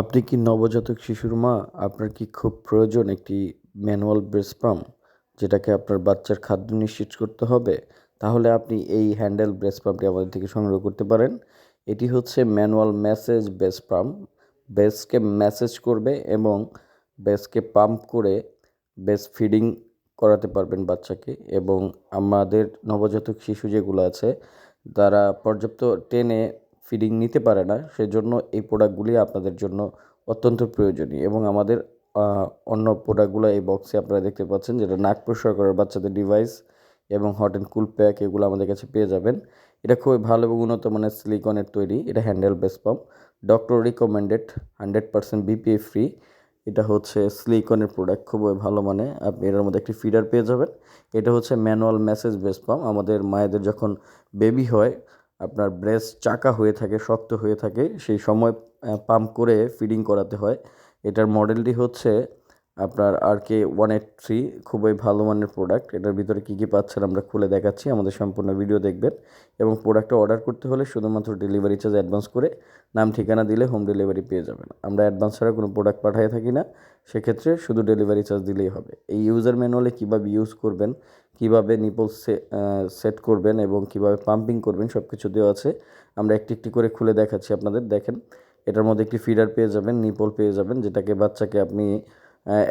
আপনি কি নবজাতক শিশুর মা? আপনার কি খুব প্রয়োজন একটি ম্যানুয়াল ব্রেস্ট পাম্প যেটাকে আপনার বাচ্চার খাদ্য নিশ্চিত করতে হবে? তাহলে আপনি এই হ্যান্ডেল ব্রেস্ট পাম্পটি আমাদের থেকে সংগ্রহ করতে পারেন। এটি হচ্ছে ম্যানুয়াল ম্যাসেজ ব্রেস্ট পাম্প। ব্রেস্টকে মেসেজ করবে এবং ব্রেস্টকে পাম্প করে ব্রেস্ট ফিডিং করাতে পারবেন বাচ্চাকে। এবং আমাদের নবজাতক শিশু যেগুলো আছে, তারা পর্যাপ্ত টেনে ফিডিং নিতে পারে না, সেজন্য এই প্রোডাক্টগুলি আপনাদের জন্য অত্যন্ত প্রয়োজনীয় এবং আমাদের অন্য প্রোডাক্টগুলো এই বক্সে আপনারা দেখতে পাচ্ছেন যেটা নাক পরিষ্কার করার বাচ্চাদের ডিভাইস এবং হট অ্যান্ড কুল প্যাক এগুলো আমাদের কাছে পেয়ে যাবেন। এটা খুবই ভালো এবং উন্নত মানের সিলিকনের তৈরি, এটা handle base pump doctor recommended hundred percent BPA free এটা হচ্ছে স্লিকনের প্রোডাক্ট খুবই ভালো মানে আপনি এটার মধ্যে একটি ফিডার পেয়ে যাবেন। এটা হচ্ছে ম্যানুয়াল মেসেজ বেস পাম্প আমাদের মায়েদের যখন বেবি হয় আপনার ব্রেস চাকা হয়ে থাকে, শক্ত হয়ে থাকে, সেই সময় পাম্প করে ফিডিং করাতে হয়। এটার মডেলটি হচ্ছে আপনার R K one eight three, খুবই ভালো মানের প্রোডাক্ট এটার ভিতরে কী কী পাচ্ছেন আমরা খুলে দেখাচ্ছি, আমাদের সম্পূর্ণ ভিডিও দেখবেন। এবং প্রোডাক্টটা অর্ডার করতে হলে শুধুমাত্র ডেলিভারি চার্জ অ্যাডভান্স করে নাম, ঠিকানা দিলে হোম ডেলিভারি পেয়ে যাবেন। আমরা অ্যাডভান্স ছাড়া কোনো প্রোডাক্ট পাঠিয়ে থাকি না, সেক্ষেত্রে শুধু ডেলিভারি চার্জ দিলেই হবে। এই ইউজার ম্যানুয়ালে কীভাবে ইউজ করবেন, কীভাবে নিপল সেট করবেন এবং কীভাবে পাম্পিং করবেন সব কিছু দেওয়া আছে। আমরা একটি একটি করে খুলে দেখাচ্ছি আপনাদের, দেখেন। এটার মধ্যে একটি ফিডার পেয়ে যাবেন নিপল পেয়ে যাবেন, যেটাকে বাচ্চাকে আপনি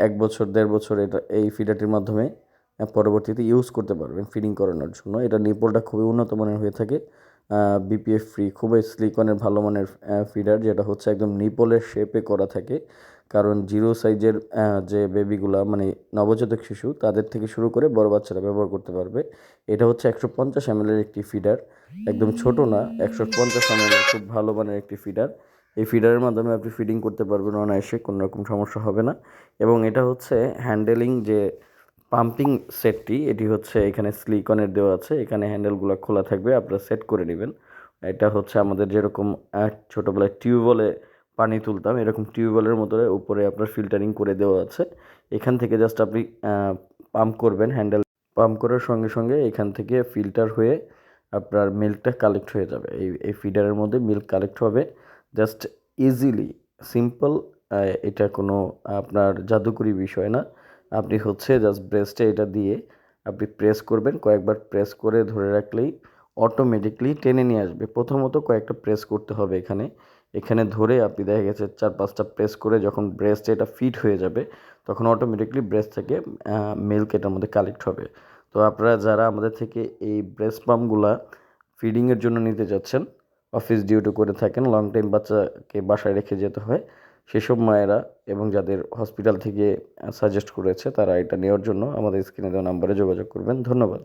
এক বছর, দেড় বছর এটা, এই ফিডারটির মাধ্যমে পরবর্তীতে ইউজ করতে পারবেন ফিডিং করানোর জন্য। এটা নিপলটা খুবই উন্নত মানের হয়ে থাকে। বিপিএফ ফ্রি খুবই স্লিকনের ভালো মানের ফিডার যেটা হচ্ছে একদম নিপলের শেপে করা থাকে। কারণ জিরো সাইজের যে বেবিগুলা মানে নবজাতক শিশু, তাদের থেকে শুরু করে বড় বাচ্চারা ব্যবহার করতে পারবে। এটা হচ্ছে একশো পঞ্চাশ এমএলের একটি ফিডার একদম ছোট না, একশো পঞ্চাশ এমএলের খুব ভালো মানের একটি ফিডার এই ফিডারের মাধ্যমে আপনি ফিডিং করতে পারবেন অনায়াসে, কোনো রকম সমস্যা হবে না। এবং এটা হচ্ছে হ্যান্ডেলিং যে পাম্পিং সেটটি এটি হচ্ছে এখানে স্লিকনের দেওয়া আছে, এখানে হ্যান্ডেলগুলো খোলা থাকবে, আপনারা সেট করে নেবেন। এটা হচ্ছে আমাদের যেরকম ছোটোবেলায় টিউবওয়েলে পানি তুলতাম, এরকম টিউবওয়েলের মতো উপরে আপনার ফিল্টারিং করে দেওয়া আছে। এখান থেকে জাস্ট আপনি পাম্প করবেন হ্যান্ডেল পাম্প করার সঙ্গে সঙ্গে এখান থেকে ফিল্টার হয়ে আপনার মিল্কটা কালেক্ট হয়ে যাবে। এই এই ফিডারের মধ্যে মিল্ক কালেক্ট হবে। জাস্ট ইজিলি, সিম্পল এটা কোনো আপনার জাদুকরি বিষয় না। আপনি হচ্ছে জাস্ট ব্রেস্টে এটা দিয়ে আপনি প্রেস করবেন, কয়েকবার প্রেস করে ধরে রাখলেই অটোমেটিকলি টেনে নিয়ে আসবে। প্রথমত কয়েকটা প্রেস করতে হবে এখানে। এখানে ধরে আপনি দেখা গেছে চার পাঁচটা প্রেস করে যখন ব্রেস্টে এটা ফিট হয়ে যাবে, তখন অটোমেটিকলি ব্রেস্ট থেকে মিল্ক এটার মধ্যে কালেক্ট হবে। তো আপনারা যারা আমাদের থেকে এই ব্রেস্ট পাম্পগুলা ফিডিংয়ের জন্য নিতে যাচ্ছেন অফিস ডিউটি করে থাকেন লং টাইম বাচ্চাকে বাসায় রেখে যেতে হয়। সেসব মায়েরা এবং যাদের হসপিটাল থেকে সাজেস্ট করেছে, তারা এটা নেওয়ার জন্য আমাদের স্ক্রিনে দেওয়া নাম্বারে যোগাযোগ করবেন। ধন্যবাদ।